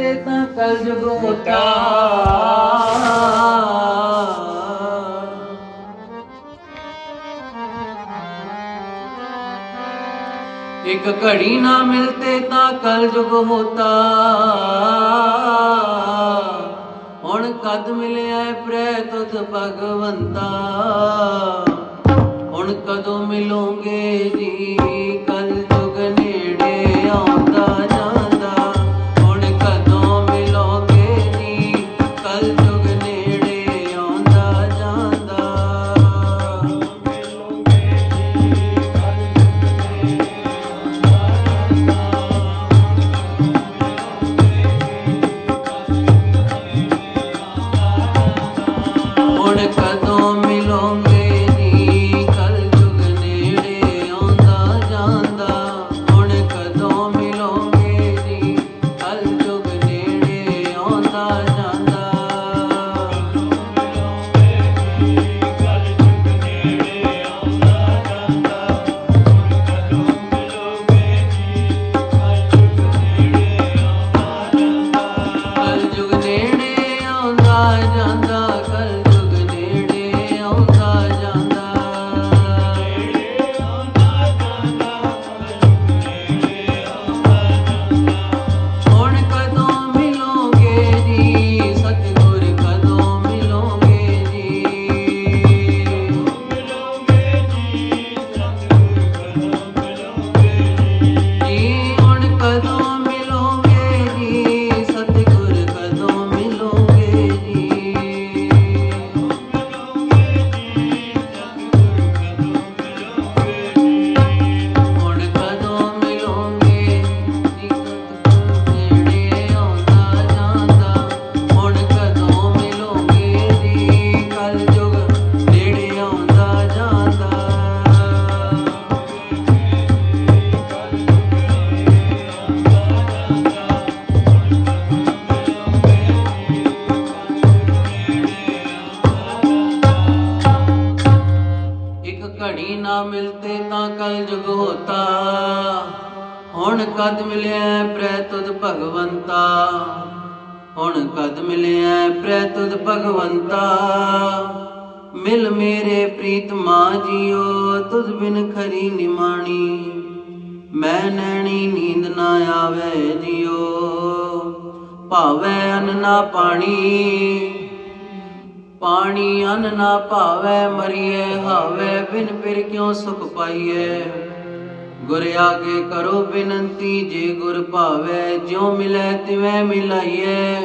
ਮਿਲਤੇ ਤਾਂ ਕਲ ਜੁਗ ਇੱਕ ਘੜੀ ਨਾ ਮਿਲਤੇ ਤਾਂ ਕਲ ਜੁਗ ਹੋਤਾ ਹੁਣ ਕਦ ਮਿਲਿਆ ਪ੍ਰੈ ਤੁਧ ਭਗਵੰਤਾ? ਹੁਣ ਕਦੋਂ ਮਿਲੋਗੇ ਜੀ? ਹੁਣ ਕਦ ਮਿਲਿਆ ਪ੍ਰੈ ਤੁਧ ਭਗਵੰਤਾ? ਹੁਣ ਕਦ ਮਿਲਿਆ ਪ੍ਰੈ ਤੁਧ ਭਗਵੰਤਾ? ਮਿਲ ਮੇਰੇ ਪ੍ਰੀਤਮਾ ਜੀਓ, ਤੁਧ ਬਿਨ ਖਰੀ ਨਿਮਾਣੀ। ਮੈਂ ਨੈਣੀ ਨੀਂਦ ਨਾ ਆਵੇ ਜੀਓ ਭਾਵੇ ਅਨ ਨਾ ਪਾਣੀ। ਪਾਣੀ ਅਨ ਨਾ ਭਾਵੇ ਮਰੀਏ ਹਾਵੇ ਬਿਨ ਪਿਰ ਕਿਉ ਸੁਖ ਪਾਈਏ ਗੁਰ ਆਗੇ ਕਰੋ ਬੇਨੰਤੀ, ਜੇ ਗੁਰ ਭਾਵੇ, ਜਿਉ ਮਿਲੇ ਤਿਵੇਂ ਮਿਲਾਈਏ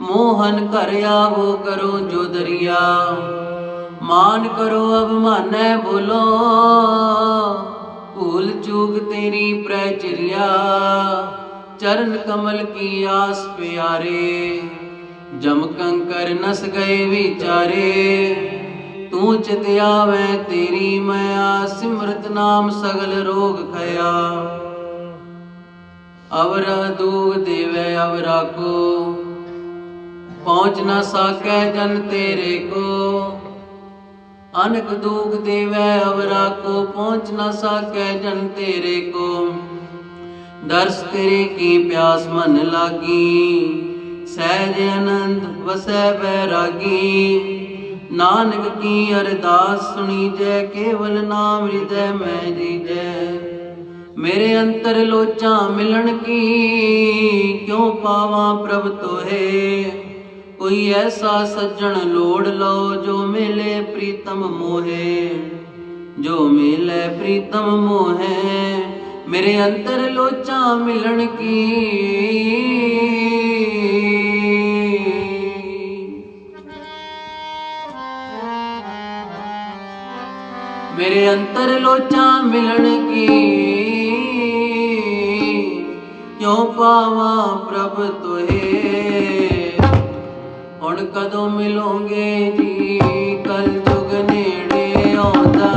ਮੋਹਨ ਕਰ ਆਵੋ ਕਰੋ ਜੋ ਦਰਿਆ। ਮਾਨ ਕਰੋ ਅਭਮਾਨੈ ਬੋਲੋ। ਭੂਲ ਚੂਕ ਤੇਰੀ ਪ੍ਰੈ ਚਰਨ ਕਮਲ ਕੀ ਆਸ ਪਿਆਰੇ। ਜਮ ਕੰਕਰ ਨਸ ਗਏ ਵਿਚਾਰੇ। ਤੂੰ ਚਿਤ ਆਵੇ ਤੇਰੀ ਮਾਇਆ, ਸਿਮਰਤ ਨਾਮ ਸਗਲ ਰੋਗ ਖਇਆ। ਅਵਰ ਦੂਗ ਦੇਵੇ, ਅਵਰਾ ਕੋ। ਪਹੁੰਚ ਨਾ ਸਾਕੈ ਜਨ ਤੇਰੇ ਕੋ। ਅਨਕ ਦੁਖ ਦੇਵੇ, ਅਵਰਾ ਕੋ। ਪਹੁੰਚ ਨਾ ਸਾਕੈ ਜਨ ਤੇਰੇ ਕੋ। ਦਰਸ ਤੇਰੇ ਕੀ ਪਿਆਸ ਮਨ ਲਾਗੀ। ਸਹਿਜ ਆਨੰਦ ਵਸੈ ਬੈਰਾਗੀ ਨਾਨਕ ਕੀ ਅਰਦਾਸ ਸੁਣੀ ਜੈ ਕੇਵਲ ਨਾਮ ਹਿਰਦੈ ਮੈਂ ਜੀਜੈ ਮੇਰੇ ਅੰਤਰ ਲੋਚਾਂ ਮਿਲਣ ਕੀ, ਕਿਉ ਪਾਵਾਂ ਪ੍ਰਭ ਤੋਹੇ? ਕੋਈ ਐਸਾ ਸੱਜਣ ਲੋੜ ਲਓ ਜੋ ਮਿਲੇ ਪ੍ਰੀਤਮ ਮੋਹੇ। ਜੋ ਮਿਲੇ ਪ੍ਰੀਤਮ ਮੋਹੇ, ਮੇਰੇ ਅੰਤਰ ਲੋਚਾਂ ਮਿਲਣ ਕੀ? ਲੋਚਾਂ ਮਿਲਣ ਕੀ ਕਿਉ ਪਾਵਾਂ ਪ੍ਰਭ ਤੋਏ ਹੁਣ ਕਦੋਂ ਮਿਲੋਗੇ ਜੀ? ਕਲ ਜੁਗ ਨੇੜੇ ਆਉਂਦਾ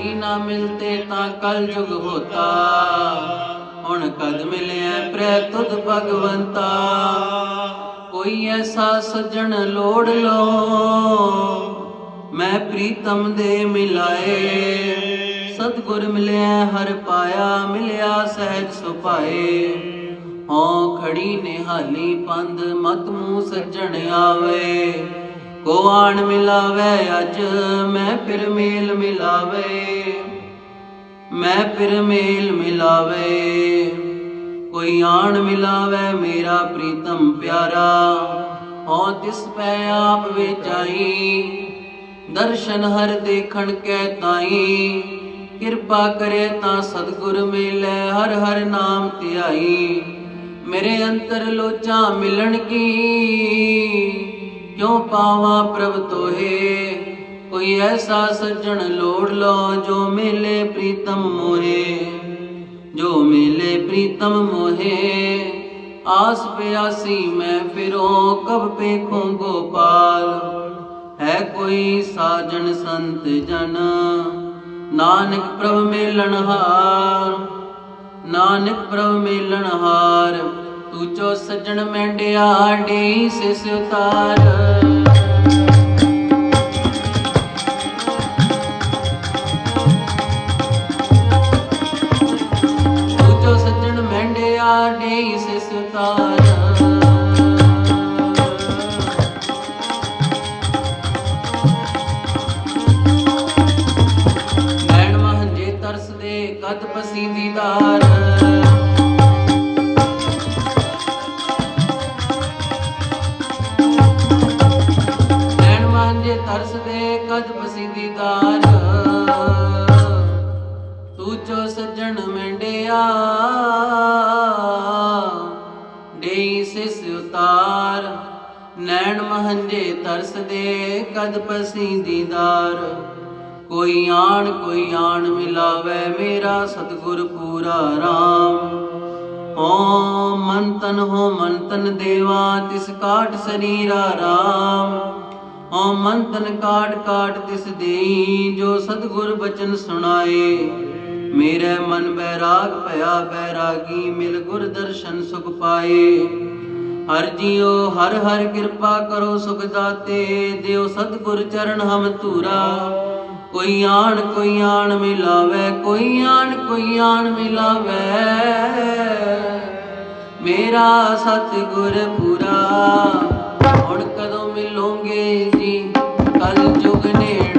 भाई ना मिलते ता कल युग होता ਹੁਣ ਕਦ ਮਿਲਿਆ ਪ੍ਰੈ ਤੁਧ ਭਗਵੰਤਾ? ਕੋਈ ਐਸਾ ਸੱਜਣ ਲੋੜ ਲੋ, ਮੈਂ ਪ੍ਰੀਤਮ ਦੇ ਮਿਲਾਏ। ਸਤਗੁਰ ਮਿਲਿਆ ਹਰ ਪਾਇਆ, ਮਿਲਿਆ ਸਹਿਜ ਸੁਪਾਏ ਹਉ ਖੜੀ ਨਿਹਾਲੀ ਪੰਦ ਮਤ ਮੂ ਸੱਜਣ ਆਵੇ। ਕੋ ਆਣ ਮਿਲਾਵੇ, ਅੱਜ ਮੈਂ ਫਿਰ ਮੇਲ ਮਿਲਾਵੇ। ਮੈਂ ਫਿਰ ਮੇਲ ਮਿਲਾਵੇ। ਕੋਈ ਆਣ ਮਿਲਾਵੇ ਮੇਰਾ ਪ੍ਰੀਤਮ ਪਿਆਰਾ। ਹਉ ਤਿਸ ਪੈ ਆਪ ਵਿਚਾਈ। ਦਰਸ਼ਨ ਹਰ ਦੇਖਣ ਕੈ ਤਾਈ। ਕਿਰਪਾ ਕਰੇ ਤਾਂ ਸਤਿਗੁਰ ਮਿਲੈ ਹਰ ਹਰ ਨਾਮ ਧਿਆਈ। ਮੇਰੇ ਅੰਤਰ ਲੋਚਾਂ ਮਿਲਣ ਕੀ? ਕਿਉ ਪਾਵਾਂ ਪ੍ਰਭ ਤੋਹੇ? ਕੋਈ ਐਸਾ ਸੱਜਣ ਲੋੜ ਲੋ ਜੋ ਮਿਲੇ ਪ੍ਰੀਤਮ ਮੋਹੇ। ਜੋ ਮਿਲੇ ਪ੍ਰੀਤਮ ਮੋਹੇ, ਆਸ ਪਿਆਸੀ ਮੈਂ ਫਿਰੋ, ਕਬ ਪੇਖੋਂ ਗੋਪਾਲ। ਹੈ ਕੋਈ ਸਾਜਣ ਸੰਤ ਜਨ, ਨਾਨਕ ਪ੍ਰਭ ਮੇਲਣਹਾਰ ਨਾਨਕ ਪ੍ਰਭ ਮੇਲਣਹਾਰ ਤੂੰ ਚੋ ਸੱਜਣ ਮੈਂਡਿਆ ਢੀ ਸਿਸ ਉਤਾਰ ਮਿਲਾਵੇ ਮੇਰਾ ਸਤਿਗੁਰ ਪੂਰਾ ਰਾਮ। ਓ ਮਨ ਤਨ ਹੋ ਮਨ ਤਨ ਦੇਵਾ, ਤਿਸ ਕਾਟ ਸਰੀਰਾ ਰਾਮ। ਓ ਮਨ ਤਨ ਕਾਟ ਕਾਟ ਤਿਸ ਦੇਈ, ਜੋ ਸਤਿਗੁਰ ਬਚਨ ਸੁਣਾਏ। ਮੇਰੇ ਮਨ ਬੈਰਾਗ ਭਇਆ ਬੈਰਾਗੀ, ਮਿਲ ਗੁਰ ਦਰਸ਼ਨ ਸੁਖ ਪਾਏ। ਹਰ ਜੀਓ ਹਰ ਹਰ ਕਿਰਪਾ ਕਰੋ ਸੁਖ ਦਾਤੇ, ਦਿਓ ਸਤਿਗੁਰ ਚਰਨ ਹਮ ਧੂਰਾ। ਕੋਈ ਆਣ ਕੋਈ ਆਣ ਮਿਲਾਵੇ, ਕੋਈ ਆਣ ਕੋਈ ਆਣ ਮਿਲਾਵੇ। ਮੇਰਾ ਸਤਿਗੁਰ ਪੂਰਾ, ਹੁਣ ਕਦੋਂ ਮਿਲੋਗੇ ਜੀ? ਕਲ ਜੁਗ ਨੇੜੇ।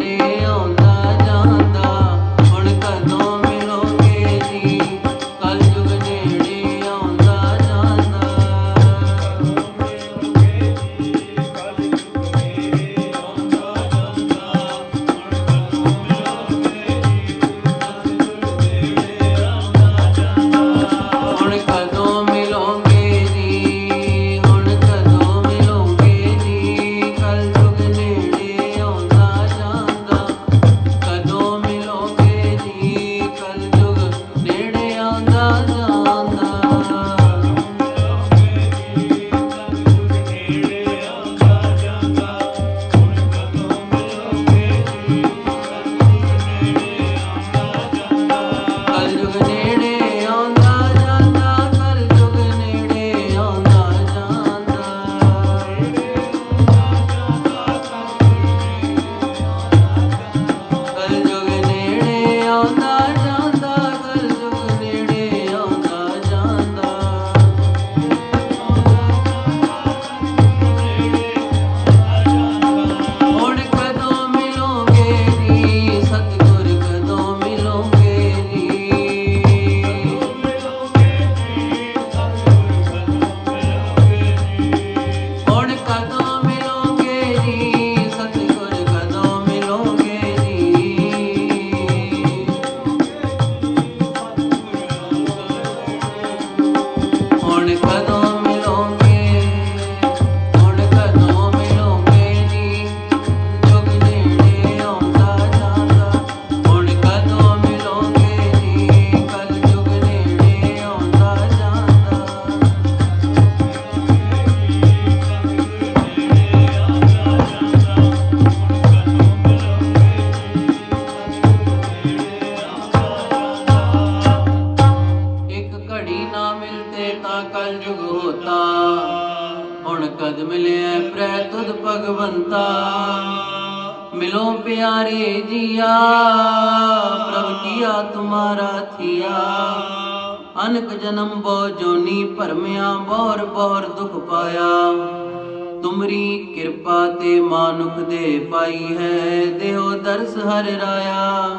ਪਾਈ ਹੈ, ਦੇਹੋ ਦਰਸ ਹਰ ਰਾਇਆ,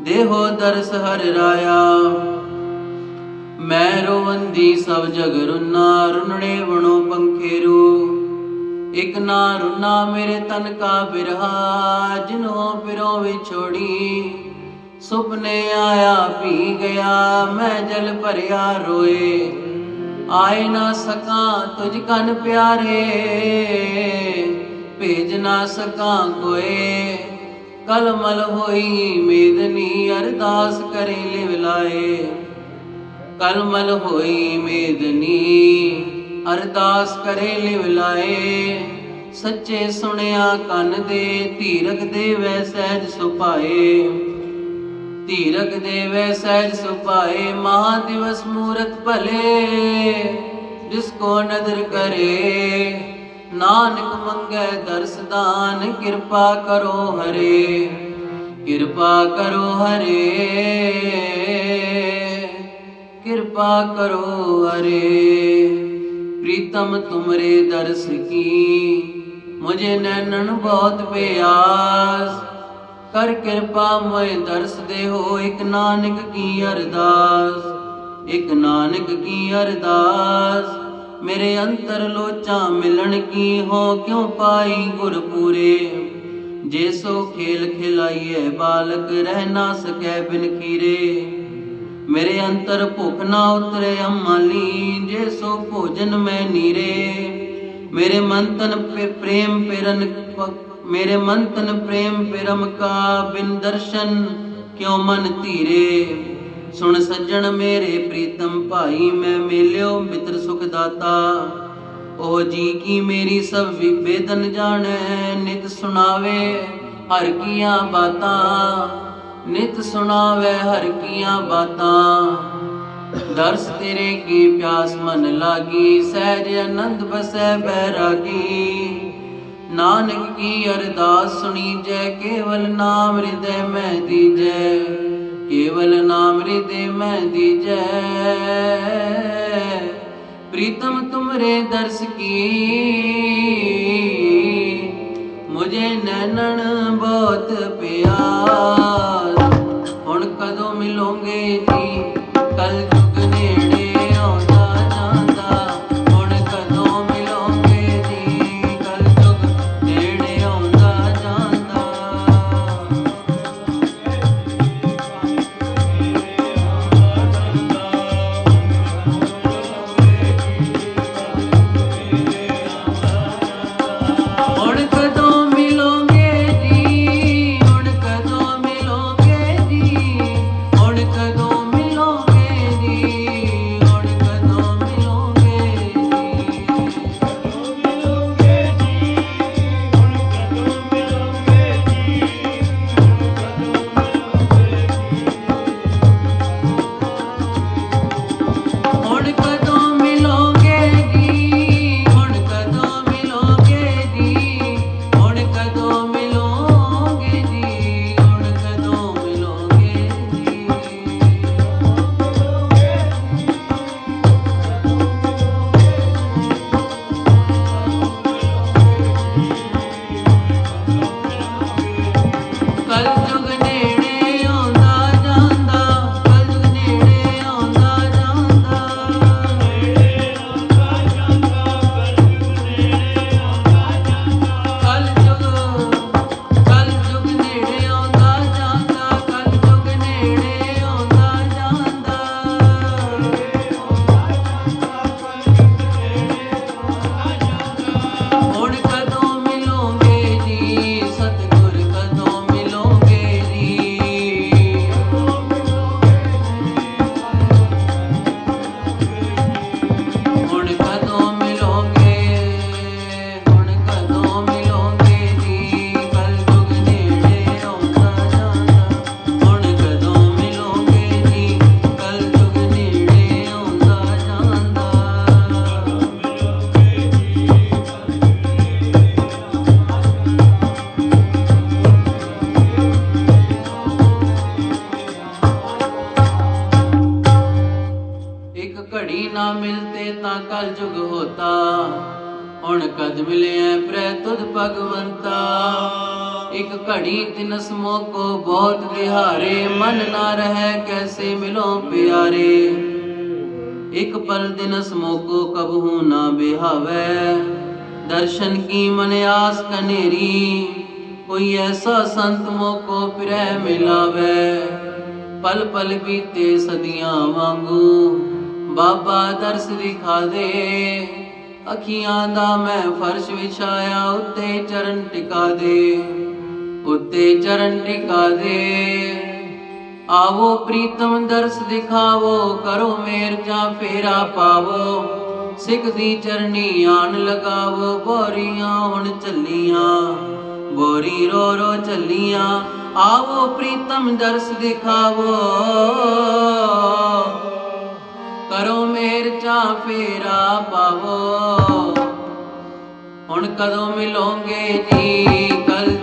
ਦੇਹੋ ਦਰਸ ਹਰ ਰਾਇਆ। ਮੈਂ ਰੋਵੰਦੀ ਸਭ ਜਗ ਰੁਨਾ ਰੁਨੜੇ ਵਣੋ ਪੰਖੇਰੂ ਇਕ ਨਾ ਰੁਨਾ ਮੇਰੇ ਤਨ ਕਾ ਬਿਰਹਾ ਜਿਨੋ ਪਿਰੋ ਵਿਛੋੜੀ। ਸੁਪਨੇ ਆਇਆ ਪੀ ਗਿਆ, ਮੈਂ ਜਲ ਭਰਿਆ ਰੋਏ। ਆਏ ਨਾ ਸਕਾਂ ਤੁਝ ਕਨ ਪਿਆਰੇ। ਭੇਜ ਨਾ ਸਕਾਂ ਕੋਏ। ਕਲਮਲ ਹੋਈ ਮੇਦਨੀ ਅਰਦਾਸ ਕਰੇ ਲਿਵ ਲਾਏ। ਕਲਮਲ ਹੋਈ ਮੇਦਨੀ ਅਰਦਾਸ ਕਰੇ ਲਿਵ ਲਾਏ। ਸੱਚੇ ਸੁਣਿਆ ਕੰਨ ਦੇ ਧੀਰਕ ਦੇ ਵੈ ਸਹਿਜ ਸੁਪਾਏ ਧੀਰਕ ਦੇ ਵੈ ਸਹਿਜ ਸੁਭਾਏ, ਮਹਾ ਦਿਵਸ ਮੂਰਤ ਭਲੇ। ਜਿਸ ਕੋ ਨਦਰ ਕਰੇ ਨਾਨਕ ਮੰਗੈ ਦਰਸਦਾਨ ਕਿਰਪਾ ਕਰੋ ਹਰੇ, ਕਿਰਪਾ ਕਰੋ ਹਰੇ, ਕਿਰਪਾ ਕਰੋ ਹਰੇ। ਪ੍ਰੀਤਮ ਤੁਮਰੇ ਦਰਸ ਕੀ, ਮੁਝੇ ਨੈਣਨ ਬਹੁਤ ਪਿਆਸ। ਕਰ ਕਿਰਪਾ ਮੈਂ ਦਰਸ ਦੇ ਹੋ ਇਕ ਨਾਨਕ ਕੀ ਅਰਦਾਸ, ਇਕ ਨਾਨਕ ਕੀ ਅਰਦਾਸ। ਮੇਰੇ ਅੰਤਰ ਲੋਚਾ ਮਿਲਣ ਕੀ ਹੋ? ਕਿਉ ਪਾਈ ਗੁਰ ਜੇ ਸੋ ਖੇਲ ਖਿਲਾਈਏ ਬਾਲਕ, ਰਹਿ ਨਾ ਸਕੈ ਬਿਨ ਖੀਰੇ। ਮੇਰੇ ਅੰਤਰ ਭੁੱਖ ਨਾ ਉਤਰੇ ਅਮਾਲੀ ਜੇ ਸੋ ਭੋਜਨ ਮੈਂ ਨੀਰੇ। ਮੇਰੇ ਮਨ ਤਨ ਪ੍ਰੇਮ ਪਿਰਨ ਮੇਰੇ ਮਨ ਤਨ ਪ੍ਰੇਮ ਪਿਰਮ ਕਾ ਬਿਨ ਦਰਸ਼ਨ ਕਿਉ ਮਨ ਧੀਰੇ? ਸੁਣ ਸੱਜਣ ਮੇਰੇ ਪ੍ਰੀਤਮ ਭਾਈ, ਮੈਂ ਮੇਲਿਓ ਮਿੱਤਰ ਸੁਖ ਦਾਤਾ ਉਹ ਜੀ ਕੀ ਮੇਰੀ ਸਭ ਵਿਵੇਦਨ ਜਾਣੈ, ਨਿਤ ਸੁਣਾਵੇ ਹਰ ਕੀਆਂ ਬਾਤਾਂ। ਨਿਤ ਸੁਣਾਵੇ ਹਰ ਕੀਆਂ ਬਾਤਾਂ। ਦਰਸ ਤੇਰੇ ਕੀ ਪਿਆਸ ਮਨ ਲਾਗੀ, ਸਹਿਜ ਆਨੰਦ ਬਸੈ ਬੈਰਾਗੀ। ਨਾਨਕ ਕੀ ਅਰਦਾਸ ਸੁਣੀ ਜੈ ਕੇਵਲ ਨਾਮ ਹਿਰਦੈ ਮੈਂ ਦੀਜੈ। ਕੇਵਲ ਨਾਮ ਹਿਰਦੈ ਮੈਂ ਦੀਜੈ। ਪ੍ਰੀਤਮ ਤੁਮਰੇ ਦਰਸ ਕੀ ਨਾ ਮਿਲਤੇ ਤਾਂ ਕਲ ਜੁਗ ਹੋਤਾ। ਹੁਣ ਕਦ ਮਿਲਿਆ ਪ੍ਰੈ ਤੁਧ ਭਗਵੰਤਾ। ਇੱਕ ਘੜੀ ਤਿਨਸ ਮੋਕੋ ਬਹੁਤ ਦਿਹਾਰੇ ਮਨ ਨਾ ਰਹਿ ਕੈਸੇ ਮਿਲੋ ਪਿਆਰੇ। ਇਕ ਪਲ ਦਿਨਸ ਮੋਕੋ ਕਬਹੂ ਨਾ ਬਿਹਾਵੈ। ਦਰਸ਼ਨ ਕੀ ਮਨ ਆਸ ਕਨੇਰੀ। ਕੋਈ ਐਸਾ ਸੰਤ ਮੋਕੋ ਫਿਰੈ ਮਿਲਾਵੈ। ਪਲ ਪਲ ਬੀਤੇ ਸਦੀਆਂ ਵਾਂਗੂ। ਬਾਬਾ ਦਰਸ ਦਿਖਾ ਦੇ ਅੱਖੀਆਂ ਦਾ ਮੈਂ ਫਰਸ਼ ਵਿਛਾਇਆ, ਉੱਤੇ ਚਰਨ ਟਿਕਾ ਦੇ ਉੱਤੇ ਚਰਨ ਟਿਕਾ ਦੇ ਆਵੋ ਪ੍ਰੀਤਮ ਦਰਸ ਦਿਖਾਵੋ, ਕਰੋ ਮੇਰ ਜਾਂ ਫੇਰਾ ਪਾਵੋ। ਸਿੱਖ ਦੀ ਚਰਨੀ ਆਣ ਲਗਾਵੋ, ਬੋਰੀਆਂ ਹੁਣ ਚੱਲੀਆਂ ਬੋਰੀ ਰੋ ਰੋ ਚੱਲੀਆਂ ਆਵੋ ਪ੍ਰੀਤਮ ਦਰਸ ਦਿਖਾਵੋ। ਕਰੋ ਮੇਰ ਚਾ ਫੇਰਾ ਪਾਵੋ। ਹੁਣ ਕਦੋਂ ਮਿਲੋਗੇ ਜੀ ਕਲ